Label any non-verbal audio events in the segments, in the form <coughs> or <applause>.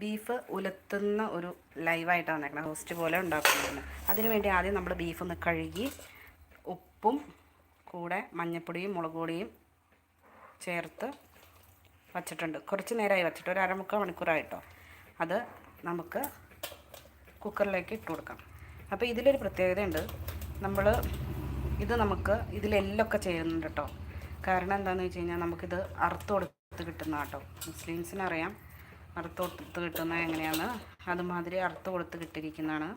Beef ഉലത്തുന്ന ഒരു ലൈവായിട്ടാണ് വന്നേക്കുന്നത് roast പോലെ ഉണ്ടാക്കുന്നത്. അതിന് വേണ്ടി ആദ്യം നമ്മൾ ബീഫ് ഒന്ന് കഴുകി ഉപ്പും കൂടെ മഞ്ഞൾപ്പൊടിയും മുളക് പൊടിയും ചേർത്ത് വച്ചിട്ടുണ്ട്. കുറച്ച് നേരമായി വച്ചിട്ട്. ഒരു അരമുക്കാൽ മണിക്കൂറായിട്ടോ. അത് നമുക്ക് കുക്കറിലേക്ക് ഇട്ട് കൊടുക്കാം. അപ്പോൾ ഇതിലൊരു പ്രത്യേകതയുണ്ട്. നമ്മൾ ഇത് നമുക്ക് ഇതിലെല്ലൊക്കെ ചെയ്യുന്നുണ്ട് കേട്ടോ കാരണം എന്താണെന്ന് വെച്ച് കഴിഞ്ഞാൽ നമുക്കിത് അറുത്ത് കൊടുത്ത് കിട്ടുന്ന കേട്ടോ മുസ്ലിംസിനറിയാം. അറുത്ത് കൊടുത്ത് കിട്ടുന്നത് എങ്ങനെയാണ്? അതുമാതിരി അറുത്ത് കൊടുത്ത് കിട്ടിയിരിക്കുന്നതാണ്.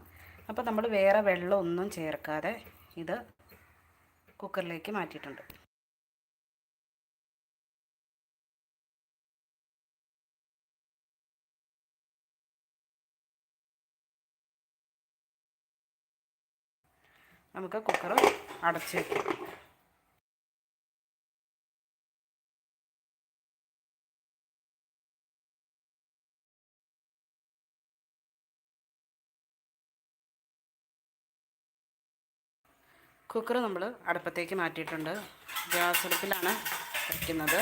അപ്പോൾ നമ്മൾ വേറെ വെള്ളം ഒന്നും ചേർക്കാതെ ഇത് കുക്കറിലേക്ക് മാറ്റിയിട്ടുണ്ട്. നമുക്ക് കുക്കർ അടച്ച് വയ്ക്കാം കുക്കർ നമ്മൾ അടുപ്പത്തേക്ക് മാറ്റിയിട്ടുണ്ട്. ഗ്യാസ് അടുപ്പിലാണ് വയ്ക്കുന്നത്.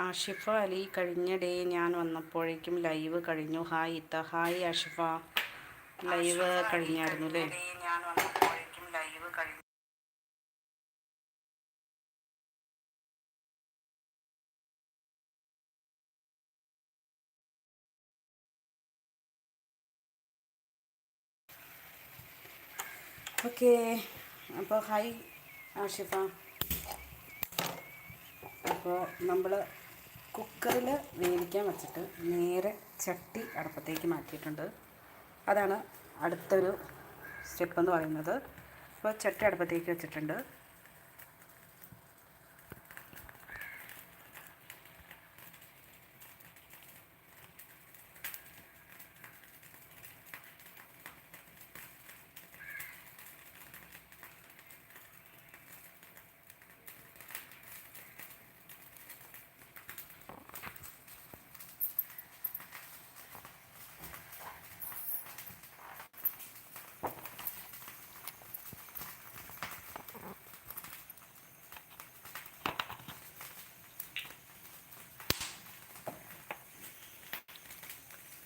ആഷിഫ അലി കഴിഞ്ഞ ഡേ ഞാൻ വന്നപ്പോഴേക്കും ലൈവ് കഴിഞ്ഞു. ഹായ് ഇത്ത. ഹായ് ആഷിഫ. ലൈവ് കഴിഞ്ഞായിരുന്നു അല്ലേ? ഞാൻ വന്നപ്പോഴേക്കും ലൈവ് കഴിഞ്ഞു. ഓക്കേ. അപ്പോൾ ഹായ് ആഷിഫ. അപ്പോൾ നമ്മൾ കുക്കറിൽ വേവിക്കാൻ വെച്ചിട്ട് നേരെ ചട്ടി അടുപ്പത്തേക്ക് മാറ്റിയിട്ടുണ്ട്. അതാണ് അടുത്തൊരു സ്റ്റെപ്പ് എന്ന് പറയുന്നത്. അപ്പോൾ ചട്ടി അടുപ്പത്തേക്ക് വെച്ചിട്ടുണ്ട്.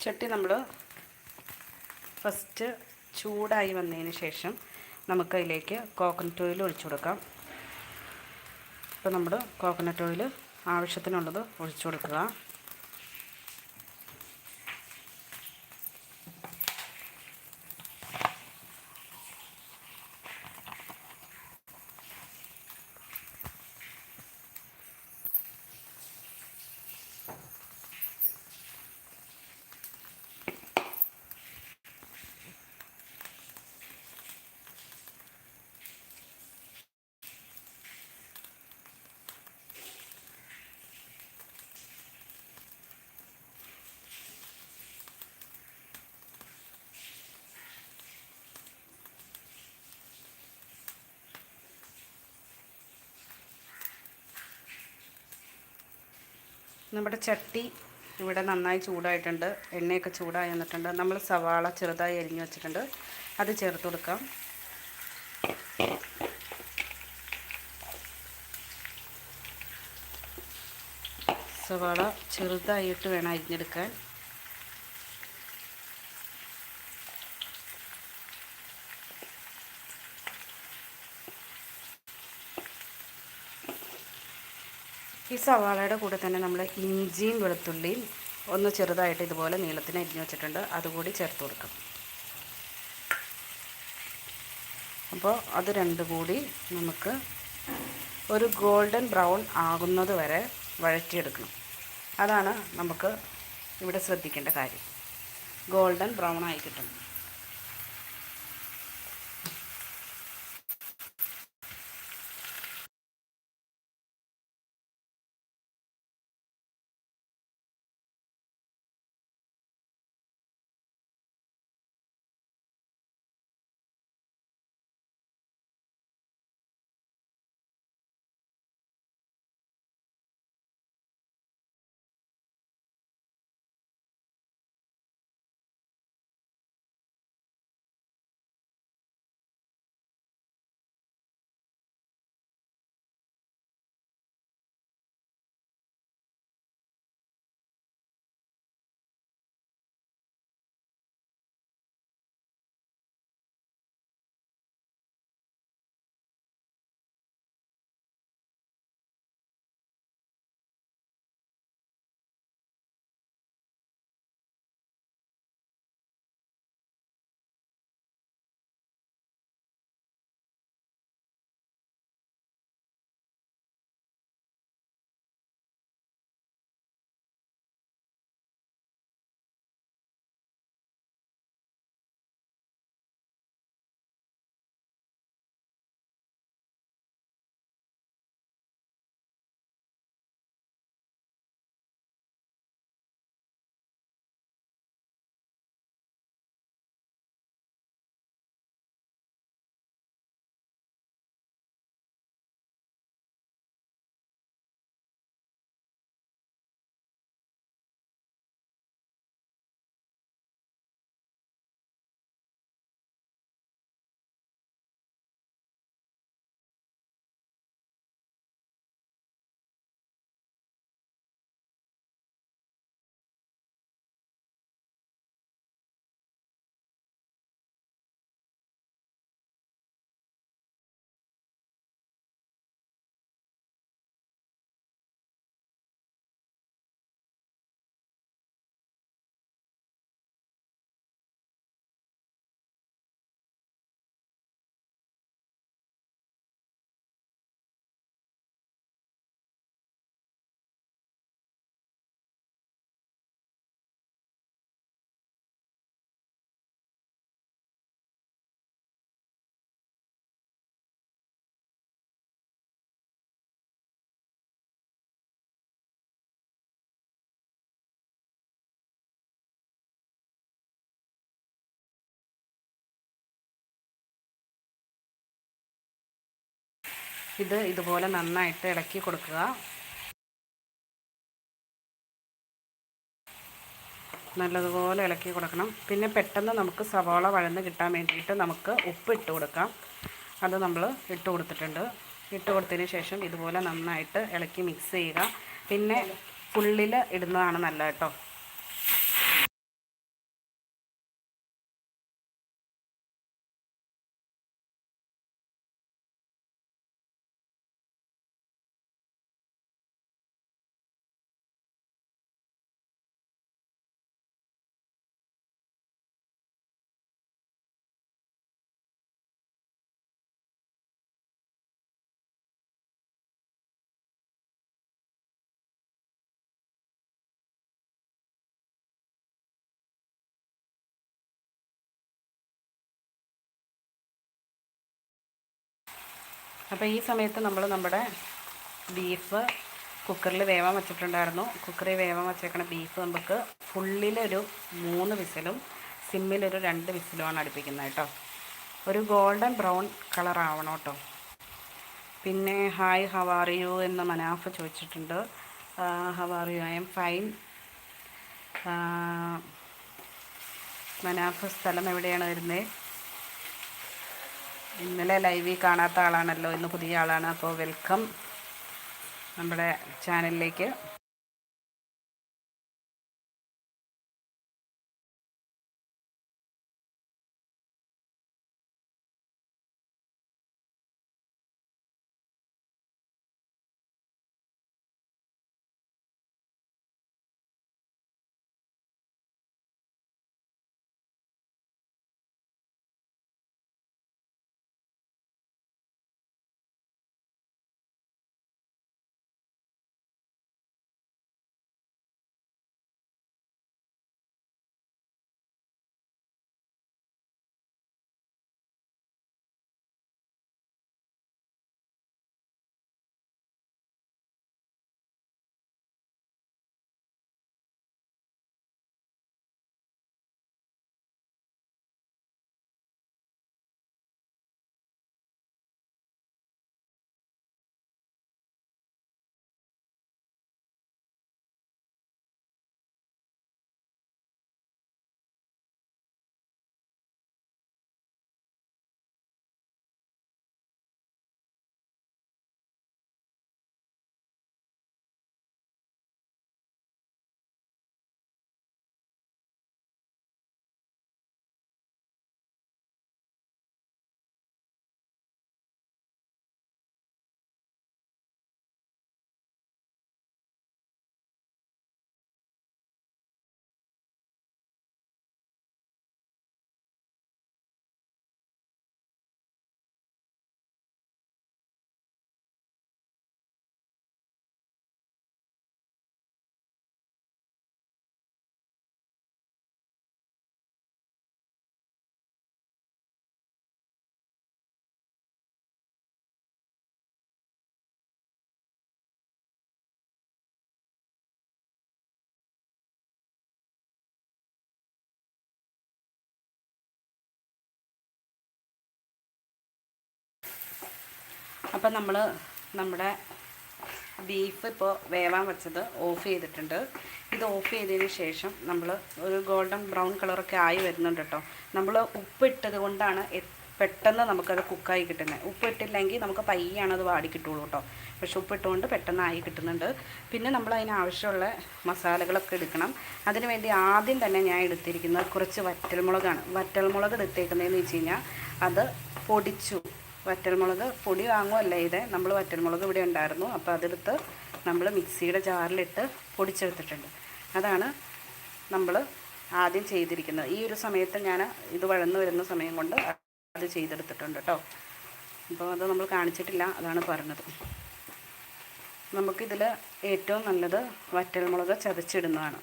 ചട്ടി നമ്മൾ ഫസ്റ്റ് ചൂടായി വന്നതിന് ശേഷം നമുക്ക് അതിലേക്ക് കോക്കനട്ട് ഓയിൽ ഒഴിച്ചു കൊടുക്കാം. അപ്പോൾ നമ്മൾ കോക്കനട്ട് ഓയിൽ ആവശ്യത്തിനുള്ളത് ഒഴിച്ചു കൊടുക്കുക. നമ്മുടെ ചട്ടി ഇവിടെ നന്നായി ചൂടായിട്ടുണ്ട്. എണ്ണയൊക്കെ ചൂടായി വന്നിട്ടുണ്ട്. നമ്മൾ സവാള ചെറുതായി അരിഞ്ഞു വെച്ചിട്ടുണ്ട്. അത് ചേർത്ത് കൊടുക്കാം. സവാള ചെറുതായിട്ട് വേണം അരിഞ്ഞെടുക്കാൻ. ഈ സവാളയുടെ കൂടെ തന്നെ നമ്മൾ ഇഞ്ചിയും വെളുത്തുള്ളിയും ഒന്ന് ചെറുതായിട്ട് ഇതുപോലെ നീളത്തിന് അരിഞ്ഞു വെച്ചിട്ടുണ്ട്. അതുകൂടി ചേർത്ത് കൊടുക്കും. അപ്പോൾ അത് രണ്ടും കൂടി നമുക്ക് ഒരു ഗോൾഡൻ ബ്രൗൺ ആകുന്നത് വരെ വഴറ്റിയെടുക്കണം. അതാണ് നമുക്ക് ഇവിടെ ശ്രദ്ധിക്കേണ്ട കാര്യം. ഗോൾഡൻ ബ്രൗൺ ആയി കിട്ടും. ഇത് ഇതുപോലെ നന്നായിട്ട് ഇളക്കി കൊടുക്കുക. നല്ലതുപോലെ ഇളക്കി കൊടുക്കണം. പിന്നെ പെട്ടെന്ന് നമുക്ക് സവാള വഴന്ന് കിട്ടാൻ വേണ്ടിയിട്ട് നമുക്ക് ഉപ്പ് ഇട്ട് കൊടുക്കാം. അത് നമ്മൾ ഇട്ട് കൊടുത്തിട്ടുണ്ട്. ഇട്ട് കൊടുത്തതിന് ശേഷം ഇതുപോലെ നന്നായിട്ട് ഇളക്കി മിക്സ് ചെയ്യുക. പിന്നെ ഫുള്ളിൽ ഇടുന്നതാണ് നല്ലത് കേട്ടോ. അപ്പോൾ ഈ സമയത്ത് നമ്മൾ നമ്മുടെ ബീഫ് കുക്കറിൽ വേവാൻ വെച്ചിട്ടുണ്ടായിരുന്നു. കുക്കറിൽ വേവാൻ വെച്ചേക്കണ ബീഫ് നമുക്ക് ഫുള്ളിലൊരു മൂന്ന് വിസിലും സിമ്മിലൊരു രണ്ട് വിസിലുമാണ് അടുപ്പിക്കുന്നത് കേട്ടോ. ഒരു ഗോൾഡൻ ബ്രൗൺ കളർ ആവണം കേട്ടോ. പിന്നെ ഹായ് ഹവാറിയു യു എന്ന് മനാഫ് ചോദിച്ചിട്ടുണ്ട്. How are you you I am fine Manaf സ്ഥലം എവിടെയാണ് വരുന്നത്? ഇന്നലെ ലൈവിൽ കാണാത്ത ആളാണല്ലോ ഇന്ന് പുതിയ ആളാണ്. അപ്പോൾ വെൽക്കം നമ്മുടെ ചാനലിലേക്ക് അപ്പം നമ്മൾ നമ്മുടെ ബീഫ് ഇപ്പോൾ വേവാൻ വെച്ചത് ഓഫ് ചെയ്തിട്ടുണ്ട്. ഇത് ഓഫ് ചെയ്തതിന് ശേഷം നമ്മൾ ഒരു ഗോൾഡൻ ബ്രൗൺ കളറൊക്കെ ആയി വരുന്നുണ്ട് കേട്ടോ നമ്മൾ ഉപ്പിട്ടത് കൊണ്ടാണ് പെട്ടെന്ന് നമുക്കത് കുക്കായി കിട്ടുന്നത് ഉപ്പിട്ടില്ലെങ്കിൽ നമുക്ക് പയ്യാണ് അത് വാടി കിട്ടുള്ളൂ കേട്ടോ പക്ഷെ ഉപ്പിട്ടുകൊണ്ട് പെട്ടെന്ന് ആയി കിട്ടുന്നുണ്ട്. പിന്നെ നമ്മൾ അതിനാവശ്യമുള്ള മസാലകളൊക്കെ എടുക്കണം. അതിന് വേണ്ടി ആദ്യം തന്നെ ഞാൻ എടുത്തിരിക്കുന്നത് കുറച്ച് വറ്റൽമുളകാണ്. വറ്റൽമുളക് എടുത്തേക്കുന്നതെന്ന് വെച്ച് കഴിഞ്ഞാൽ അത് പൊടിച്ചു വറ്റൽമുളക് പൊടി വാങ്ങുമല്ല ഇത്? നമ്മൾ വറ്റൽമുളക് ഇവിടെ ഉണ്ടായിരുന്നു. അപ്പോൾ അതെടുത്ത് നമ്മൾ മിക്സിയുടെ ജാറിലിട്ട് പൊടിച്ചെടുത്തിട്ടുണ്ട്. അതാണ് നമ്മൾ ആദ്യം ചെയ്തിരിക്കുന്നത്. ഈ ഒരു സമയത്ത് ഞാൻ ഇത് വഴന്നു വരുന്ന സമയം കൊണ്ട് അത് ചെയ്തെടുത്തിട്ടുണ്ട് കേട്ടോ. അപ്പോൾ അത് നമ്മൾ കാണിച്ചിട്ടില്ല അതാണ് പറഞ്ഞത്. നമുക്കിതിൽ ഏറ്റവും നല്ലത് വറ്റൽമുളക് ചതച്ചിടുന്നതാണ്.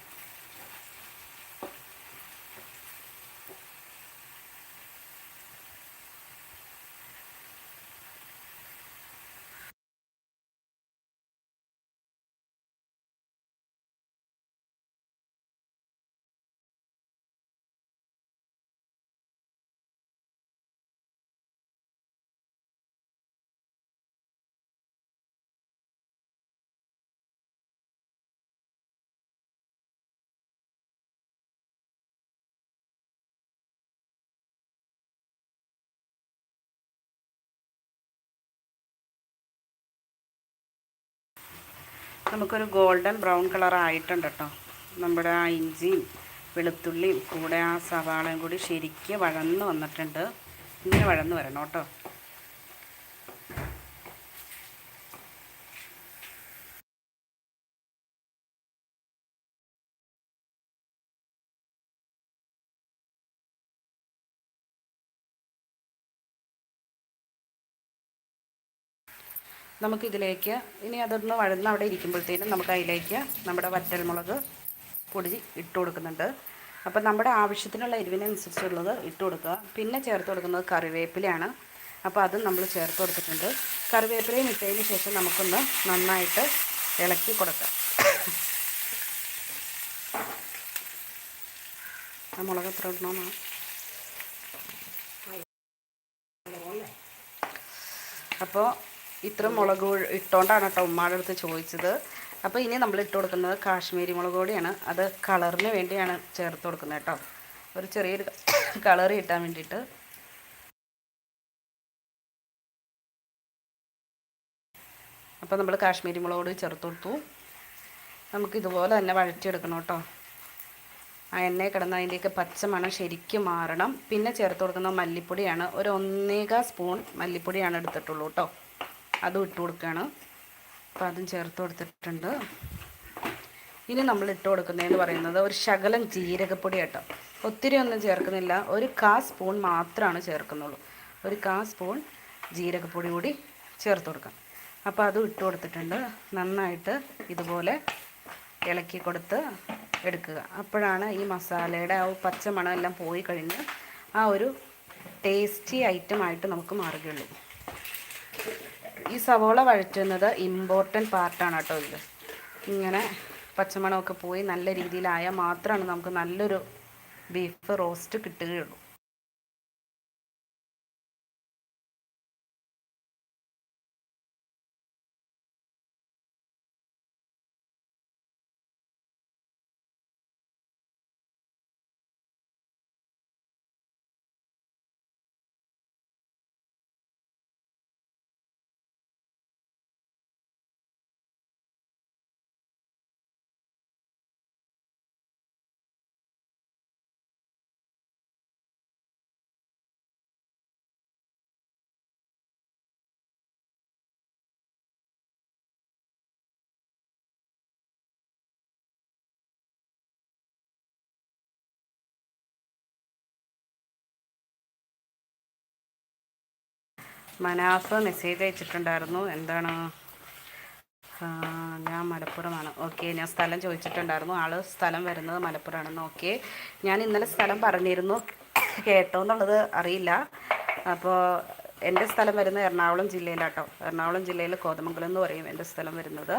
നമുക്കൊരു ഗോൾഡൻ ബ്രൗൺ കളർ ആയിട്ടുണ്ട് കേട്ടോ. നമ്മുടെ ആ ഇഞ്ചിയും വെളുത്തുള്ളിയും കൂടെ ആ സവാളയും കൂടി ശരിക്ക് വഴന്ന് വന്നിട്ടുണ്ട്. ഇങ്ങനെ വഴന്ന് വരണം കേട്ടോ. നമുക്കിതിലേക്ക് ഇനി അതൊന്ന് വഴന്ന് അവിടെ ഇരിക്കുമ്പോഴത്തേനും നമുക്ക് അതിലേക്ക് നമ്മുടെ വറ്റൽമുളക് പൊടി ഇട്ട് കൊടുക്കുന്നുണ്ട്. അപ്പം നമ്മുടെ ആവശ്യത്തിനുള്ള എരിവിനനുസരിച്ചുള്ളത് ഇട്ട് കൊടുക്കുക. പിന്നെ ചേർത്ത് കൊടുക്കുന്നത് കറിവേപ്പിലയാണ്. അപ്പോൾ അതും നമ്മൾ ചേർത്ത് കൊടുത്തിട്ടുണ്ട്. കറിവേപ്പിലയും ഇട്ടതിന് ശേഷം നമുക്കൊന്ന് നന്നായിട്ട് ഇളക്കി കൊടുക്കാം. ആ മുളക് എത്ര ഇടണമെന്നാണ് അപ്പോൾ ഇത്ര മുളക് ഇട്ടോണ്ടാണ് കേട്ടോ ഉമ്മാടെ അടുത്ത് ചോദിച്ചത്. അപ്പോൾ ഇനി നമ്മൾ ഇട്ട് കൊടുക്കുന്നത് കാശ്മീരി മുളക് പൊടിയാണ്. അത് കളറിന് വേണ്ടിയാണ് ചേർത്ത് കൊടുക്കുന്നത് കേട്ടോ. ഒരു ചെറിയൊരു <coughs> കളർ കിട്ടാൻ വേണ്ടിയിട്ട്. അപ്പോൾ നമ്മൾ കാശ്മീരി മുളക് പൊടി ചേർത്ത് കൊടുത്തു. നമുക്ക് ഇതുപോലെ തന്നെ വഴറ്റിയെടുക്കണം കേട്ടോ. ആ എണ്ണ കിടന്ന് അതിന്റെയൊക്കെ പച്ചമണം ശരിക്കും മാറണം. പിന്നെ ചേർത്ത് കൊടുക്കുന്ന മല്ലിപ്പൊടിയാണ്. ഒരു ഒന്നേകാ സ്പൂൺ മല്ലിപ്പൊടിയാണ് എടുത്തിട്ടുള്ളൂ കേട്ടോ. അതും ഇട്ട് കൊടുക്കുകയാണ്. അപ്പോൾ അതും ചേർത്ത് കൊടുത്തിട്ടുണ്ട്. ഇനി നമ്മൾ ഇട്ട് കൊടുക്കുന്നതെന്ന് പറയുന്നത് ഒരു ശകലം ജീരകപ്പൊടി കേട്ടോ ഒത്തിരി ഒന്നും ചേർക്കുന്നില്ല. ഒരു കാ സ്പൂൺ മാത്രമാണ് ചേർക്കുന്നുള്ളൂ. ഒരു കാ സ്പൂൺ ജീരകപ്പൊടി കൂടി ചേർത്ത് കൊടുക്കാം. അപ്പോൾ അതും ഇട്ട് കൊടുത്തിട്ടുണ്ട്. നന്നായിട്ട് ഇതുപോലെ ഇളക്കി കൊടുത്ത് എടുക്കുക. അപ്പോഴാണ് ഈ മസാലയുടെ ആ പച്ചമണം എല്ലാം പോയി കഴിഞ്ഞ് ആ ഒരു ടേസ്റ്റി ഐറ്റം ആയിട്ട് നമുക്ക് മാറുകയുള്ളൂ. ഈ സവോള വഴറ്റുന്നത് ഇമ്പോർട്ടന്റ് പാർട്ടാണ് കേട്ടോ ഇത്. ഇങ്ങനെ പച്ചമണമൊക്കെ പോയി നല്ല രീതിയിലായാൽ മാത്രമാണ് നമുക്ക് നല്ലൊരു ബീഫ് റോസ്റ്റ് കിട്ടുകയുള്ളൂ. മനാഫ് മെസ്സേജ് അയച്ചിട്ടുണ്ടായിരുന്നു. എന്താണ്? ഞാൻ മലപ്പുറമാണ്. ഓക്കെ ഞാൻ സ്ഥലം ചോദിച്ചിട്ടുണ്ടായിരുന്നു. ആൾ സ്ഥലം വരുന്നത് മലപ്പുറമാണെന്ന്. ഓക്കെ ഞാൻ ഇന്നലെ സ്ഥലം പറഞ്ഞിരുന്നു. കേട്ടോ എന്നുള്ളത് അറിയില്ല. അപ്പോൾ എന്റെ സ്ഥലം വരുന്നത് എറണാകുളം ജില്ലയിലാട്ടോ. എറണാകുളം ജില്ലയിൽ കോതമംഗലം എന്ന് പറയും എന്റെ സ്ഥലം വരുന്നത്.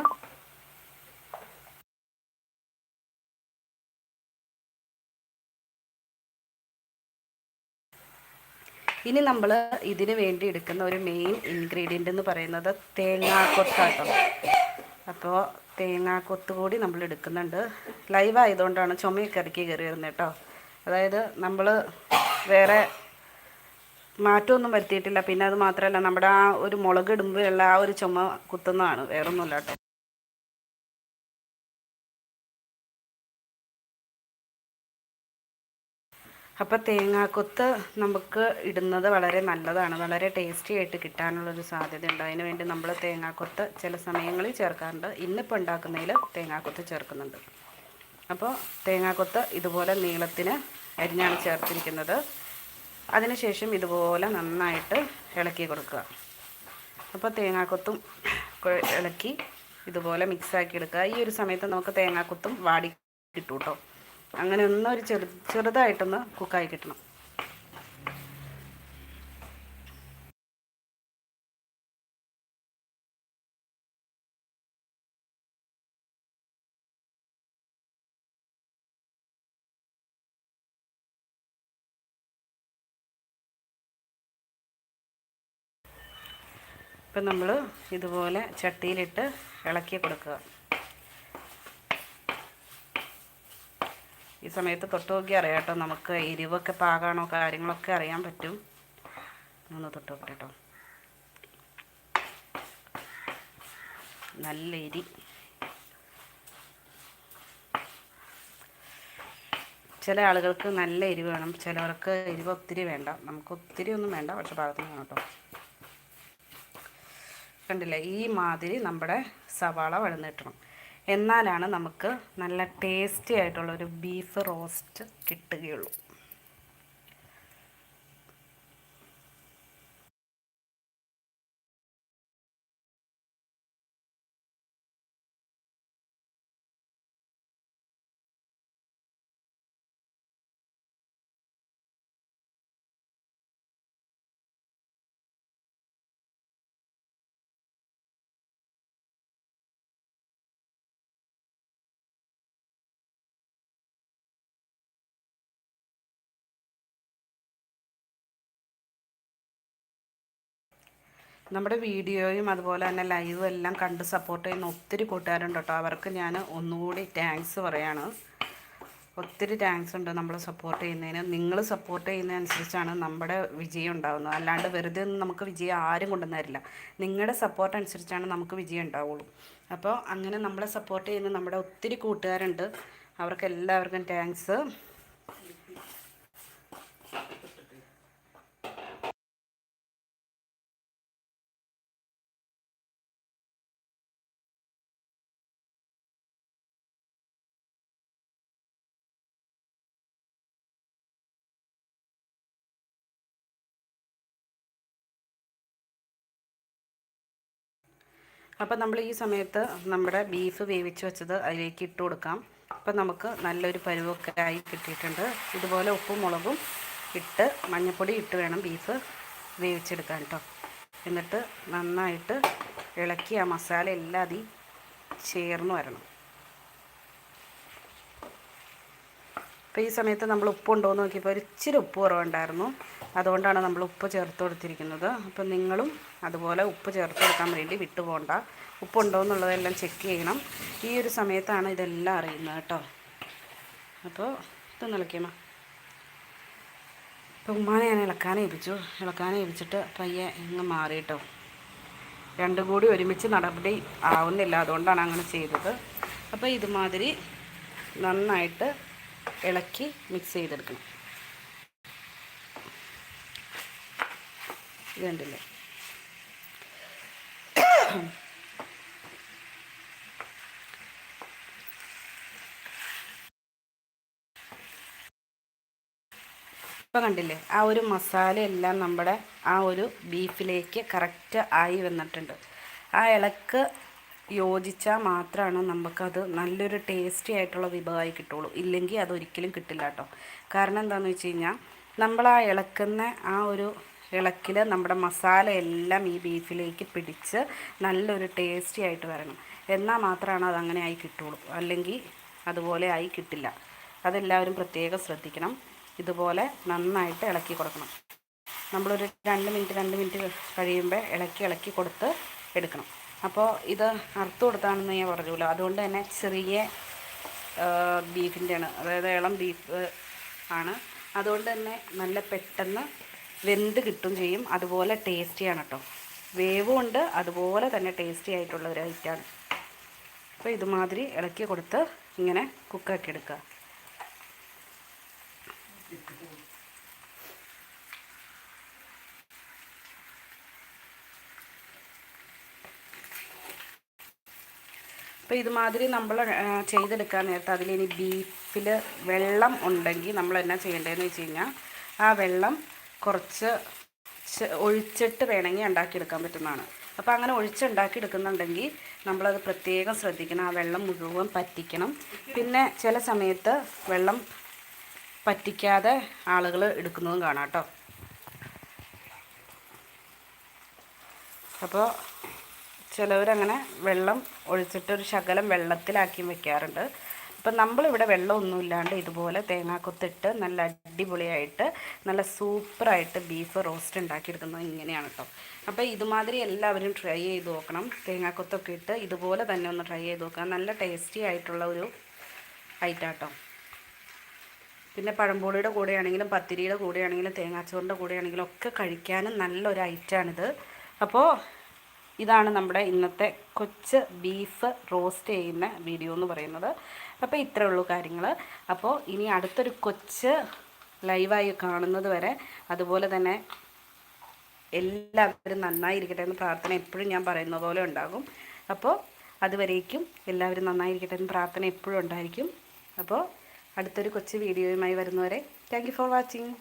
ഇനി നമ്മൾ ഇതിന് വേണ്ടി എടുക്കുന്ന ഒരു മെയിൻ ഇൻഗ്രീഡിയന്റ് എന്ന് പറയുന്നത് തേങ്ങാക്കൊത്താട്ടോ അപ്പോൾ തേങ്ങാക്കൊത്ത് കൂടി നമ്മൾ എടുക്കുന്നുണ്ട്. ലൈവ് ആയതുകൊണ്ടാണ് ചുമയൊക്കെ ഇറക്കി കയറി വരുന്നത് കേട്ടോ. അതായത് നമ്മൾ വേറെ മാറ്റമൊന്നും വരുത്തിയിട്ടില്ല. പിന്നെ അത് മാത്രമല്ല നമ്മുടെ ആ ഒരു മുളക് ഇടുമ്പോഴുള്ള ആ ഒരു ചുമ കുത്തുന്നതാണ്. വേറൊന്നുമില്ല കേട്ടോ. അപ്പോൾ തേങ്ങാക്കൊത്ത് നമുക്ക് ഇടുന്നത് വളരെ നല്ലതാണ്. വളരെ ടേസ്റ്റി ആയിട്ട് കിട്ടാനുള്ളൊരു സാധ്യതയുണ്ട്. അതിന് വേണ്ടി നമ്മൾ തേങ്ങാക്കൊത്ത് ചില സമയങ്ങളിൽ ചേർക്കാറുണ്ട്. ഇന്നിപ്പോൾ ഉണ്ടാക്കുന്നതിൽ തേങ്ങാക്കൊത്ത് ചേർക്കുന്നുണ്ട്. അപ്പോൾ തേങ്ങാക്കൊത്ത് ഇതുപോലെ നീളത്തിന് അരിഞ്ഞാണ് ചേർത്തിരിക്കുന്നത്. അതിനുശേഷം ഇതുപോലെ നന്നായിട്ട് ഇളക്കി കൊടുക്കുക. അപ്പോൾ തേങ്ങാക്കൊത്തും ഇളക്കി ഇതുപോലെ മിക്സാക്കി എടുക്കുക. ഈ ഒരു സമയത്ത് നമുക്ക് തേങ്ങാക്കൊത്തും വാടി കിട്ടും കേട്ടോ അങ്ങനെ ഒന്നൊരു ചെറു ചെറുതായിട്ടൊന്ന് കുക്കായി കിട്ടണം. ഇപ്പം നമ്മൾ ഇതുപോലെ ചട്ടിയിലിട്ട് ഇളക്കി കൊടുക്കുക. ഈ സമയത്ത് തൊട്ട് നോക്കി അറിയാം കേട്ടോ. നമുക്ക് എരിവൊക്കെ പാകാണോ കാര്യങ്ങളൊക്കെ അറിയാൻ പറ്റും. ഒന്ന് തൊട്ട് നോക്കട്ടെ കേട്ടോ. നല്ല എരി. ചില ആളുകൾക്ക് നല്ല എരിവ് വേണം. ചിലവർക്ക് എരിവ് ഒത്തിരി വേണ്ട. നമുക്ക് ഒത്തിരി ഒന്നും വേണ്ട പക്ഷെ പാകത്തിന് വേണം കേട്ടോ. കണ്ടില്ലേ? ഈ മാതിരി നമ്മുടെ സവാള വഴന്നിട്ടണം. എന്നാലാണ് നമുക്ക് നല്ല ടേസ്റ്റി ആയിട്ടുള്ളൊരു ബീഫ് റോസ്റ്റ് കിട്ടുകയുള്ളൂ. നമ്മുടെ വീഡിയോയും അതുപോലെ തന്നെ ലൈവും എല്ലാം കണ്ട് സപ്പോർട്ട് ചെയ്യുന്ന ഒത്തിരി കൂട്ടുകാരുണ്ട് കേട്ടോ. അവർക്ക് ഞാൻ ഒന്നുകൂടി താങ്ക്സ് പറയാണ്. ഒത്തിരി താങ്ക്സ് ഉണ്ട് നമ്മൾ സപ്പോർട്ട് ചെയ്യുന്നതിന്. നിങ്ങൾ സപ്പോർട്ട് ചെയ്യുന്നതനുസരിച്ചാണ് നമ്മുടെ വിജയം ഉണ്ടാകുന്നത് അല്ലാണ്ട് വെറുതെ ഒന്നും നമുക്ക് വിജയം ആരും കൊണ്ടുവന്നരില്ല നിങ്ങളുടെ സപ്പോർട്ട് അനുസരിച്ചാണ് നമുക്ക് വിജയം ഉണ്ടാവുള്ളൂ. അപ്പോൾ അങ്ങനെ നമ്മളെ സപ്പോർട്ട് ചെയ്യുന്ന നമ്മുടെ ഒത്തിരി കൂട്ടുകാരുണ്ട്. അവർക്ക് എല്ലാവർക്കും താങ്ക്സ് അപ്പോൾ നമ്മൾ ഈ സമയത്ത് നമ്മുടെ ബീഫ് വേവിച്ച് വെച്ചത് അതിലേക്ക് ഇട്ട് കൊടുക്കാം. അപ്പം നമുക്ക് നല്ലൊരു പരുവൊക്കെ ആയി കിട്ടിയിട്ടുണ്ട്. ഇതുപോലെ ഉപ്പും മുളകും ഇട്ട് മഞ്ഞൾപ്പൊടി ഇട്ട് വേണം ബീഫ് വേവിച്ചെടുക്കാൻ കേട്ടോ എന്നിട്ട് നന്നായിട്ട് ഇളക്കി ആ മസാല എല്ലാം അതിൽ ചേർന്ന് വരണം. അപ്പോൾ ഈ സമയത്ത് നമ്മൾ ഉപ്പുണ്ടോ എന്ന് നോക്കിയപ്പോൾ ഒരിച്ചിരി ഉപ്പ് കുറവുണ്ടായിരുന്നു. അതുകൊണ്ടാണ് നമ്മൾ ഉപ്പ് ചേർത്ത് കൊടുത്തിരിക്കുന്നത്. അപ്പം നിങ്ങളും അതുപോലെ ഉപ്പ് ചേർത്ത് കൊടുക്കാൻ വേണ്ടി വിട്ടുപോകണ്ട ഉപ്പുണ്ടോ എന്നുള്ളതെല്ലാം ചെക്ക് ചെയ്യണം. ഈ ഒരു സമയത്താണ് ഇതെല്ലാം അറിയുന്നത് കേട്ടോ. അപ്പോൾ ഇത് നിളയ്ക്കണം ഇപ്പം ഉമ്മാനെ ഞാൻ ഇളക്കാൻ ഏൽപ്പിച്ചു. ഇളക്കാൻ ഏൽപ്പിച്ചിട്ട് പയ്യെ ഇങ്ങ് മാറി കേട്ടോ. രണ്ടും കൂടി ഒരുമിച്ച് നടപടി ആവുന്നില്ല. അതുകൊണ്ടാണ് അങ്ങനെ ചെയ്തത്. അപ്പോൾ ഇതുമാതിരി നന്നായിട്ട് ഇളക്കി മിക്സ് ചെയ്തെടുക്കണം. ഇത് കണ്ടില്ലേ? ഇപ്പം കണ്ടില്ലേ? ആ ഒരു മസാല എല്ലാം നമ്മുടെ ആ ഒരു ബീഫിലേക്ക് കറക്റ്റ് ആയി വന്നിട്ടുണ്ട്. ആ ഇളക്ക് യോജിച്ചാൽ മാത്രമാണ് നമുക്കത് നല്ലൊരു ടേസ്റ്റി ആയിട്ടുള്ള വിഭവമായി കിട്ടുള്ളൂ. ഇല്ലെങ്കിൽ അതൊരിക്കലും കിട്ടില്ല കേട്ടോ കാരണം എന്താണെന്ന് വെച്ച് കഴിഞ്ഞാൽ നമ്മൾ ആ ഇളക്കുന്ന ആ ഒരു ഇളക്കിൽ നമ്മുടെ മസാല എല്ലാം ഈ ബീഫിലേക്ക് പിടിച്ച് നല്ലൊരു ടേസ്റ്റി ആയിട്ട് വരണം. എന്നാൽ മാത്രമാണ് അത് അങ്ങനെ ആയി കിട്ടുള്ളൂ. അല്ലെങ്കിൽ അതുപോലെ ആയി കിട്ടില്ല. അതെല്ലാവരും പ്രത്യേകം ശ്രദ്ധിക്കണം. ഇതുപോലെ നന്നായിട്ട് ഇളക്കി കൊടുക്കണം. നമ്മളൊരു രണ്ട് മിനിറ്റ് രണ്ട് മിനിറ്റ് കഴിയുമ്പോൾ ഇളക്കി ഇളക്കി കൊടുത്ത് എടുക്കണം. അപ്പോൾ ഇത് അറുത്ത് കൊടുത്താണെന്ന് ഞാൻ പറഞ്ഞല്ലോ. അതുകൊണ്ട് തന്നെ ചെറിയ ബീഫിന്റെയാണ് അതായത് ഇളം ബീഫ് ആണ്. അതുകൊണ്ട് തന്നെ നല്ല പെട്ടെന്ന് വെന്ത് കിട്ടും ചെയ്യും. അതുപോലെ ടേസ്റ്റിയാണ് കേട്ടോ വേവും ഉണ്ട്. അതുപോലെ തന്നെ ടേസ്റ്റി ആയിട്ടുള്ള ഒരു ഐറ്റമാണ്. അപ്പോൾ ഇതുമാതിരി ഇളക്കി കൊടുത്ത് ഇങ്ങനെ കുക്കാക്കി എടുക്കുക. അപ്പോൾ ഇതുമാതിരി നമ്മൾ ചെയ്തെടുക്കാൻ നേരത്തെ അതിലിനി ബീഫിൽ വെള്ളം ഉണ്ടെങ്കിൽ നമ്മൾ എന്നാ ചെയ്യേണ്ടതെന്ന് വെച്ച് കഴിഞ്ഞാൽ ആ വെള്ളം കുറച്ച് ഒഴിച്ചിട്ട് വേണമെങ്കിൽ ഉണ്ടാക്കിയെടുക്കാൻ പറ്റുന്നതാണ്. അപ്പോൾ അങ്ങനെ ഒഴിച്ചുണ്ടാക്കി എടുക്കുന്നുണ്ടെങ്കിൽ നമ്മളത് പ്രത്യേകം ശ്രദ്ധിക്കണം. ആ വെള്ളം മുഴുവൻ പറ്റിക്കണം. പിന്നെ ചില സമയത്ത് വെള്ളം പറ്റിക്കാതെ ആളുകൾ എടുക്കുന്നതും കാണാം കേട്ടോ അപ്പോൾ ചിലവരങ്ങനെ വെള്ളം ഒഴിച്ചിട്ട് ഒരു ശകലം വെള്ളത്തിലാക്കി വെക്കാറുണ്ട്. അപ്പം നമ്മളിവിടെ വെള്ളമൊന്നുമില്ലാണ്ട് ഇതുപോലെ തേങ്ങാക്കൊത്തിട്ട് നല്ല അടിപൊളിയായിട്ട് നല്ല സൂപ്പറായിട്ട് ബീഫ് റോസ്റ്റ് ഉണ്ടാക്കിയെടുക്കുന്നത് ഇങ്ങനെയാണ് കേട്ടോ അപ്പോൾ ഇതുമാതിരി എല്ലാവരും ട്രൈ ചെയ്ത് നോക്കണം. തേങ്ങാക്കൊത്തൊക്കെ ഇട്ട് ഇതുപോലെ തന്നെ ഒന്ന് ട്രൈ ചെയ്ത് നോക്കുക നല്ല ടേസ്റ്റി ആയിട്ടുള്ള ഒരു ഐറ്റം കേട്ടോ പിന്നെ പഴംപൊളിയുടെ കൂടെയാണെങ്കിലും പത്തിരിയുടെ കൂടെയാണെങ്കിലും തേങ്ങാച്ചോറിന്റെ കൂടെയാണെങ്കിലും ഒക്കെ കഴിക്കാനും നല്ലൊരു ഐറ്റാണിത്. അപ്പോൾ ഇതാണ് നമ്മുടെ ഇന്നത്തെ കൊച്ച് ബീഫ് റോസ്റ്റ് ചെയ്യുന്ന വീഡിയോ എന്ന് പറയുന്നത്. അപ്പോൾ ഇത്രേ ഉള്ളൂ കാര്യങ്ങൾ. അപ്പോൾ ഇനി അടുത്തൊരു കൊച്ച് ലൈവായി കാണുന്നത് വരെ അതുപോലെ തന്നെ എല്ലാവരും നന്നായിരിക്കട്ടെ എന്ന് പ്രാർത്ഥന എപ്പോഴും ഞാൻ പറയുന്ന പോലെ ഉണ്ടാകും. അപ്പോൾ അതുവരേക്കും എല്ലാവരും നന്നായിരിക്കട്ടെ എന്ന് പ്രാർത്ഥന എപ്പോഴും ഉണ്ടായിരിക്കും. അപ്പോൾ അടുത്തൊരു കൊച്ചു വീഡിയോയുമായി വരുന്നവരെ താങ്ക് ഫോർ വാച്ചിങ്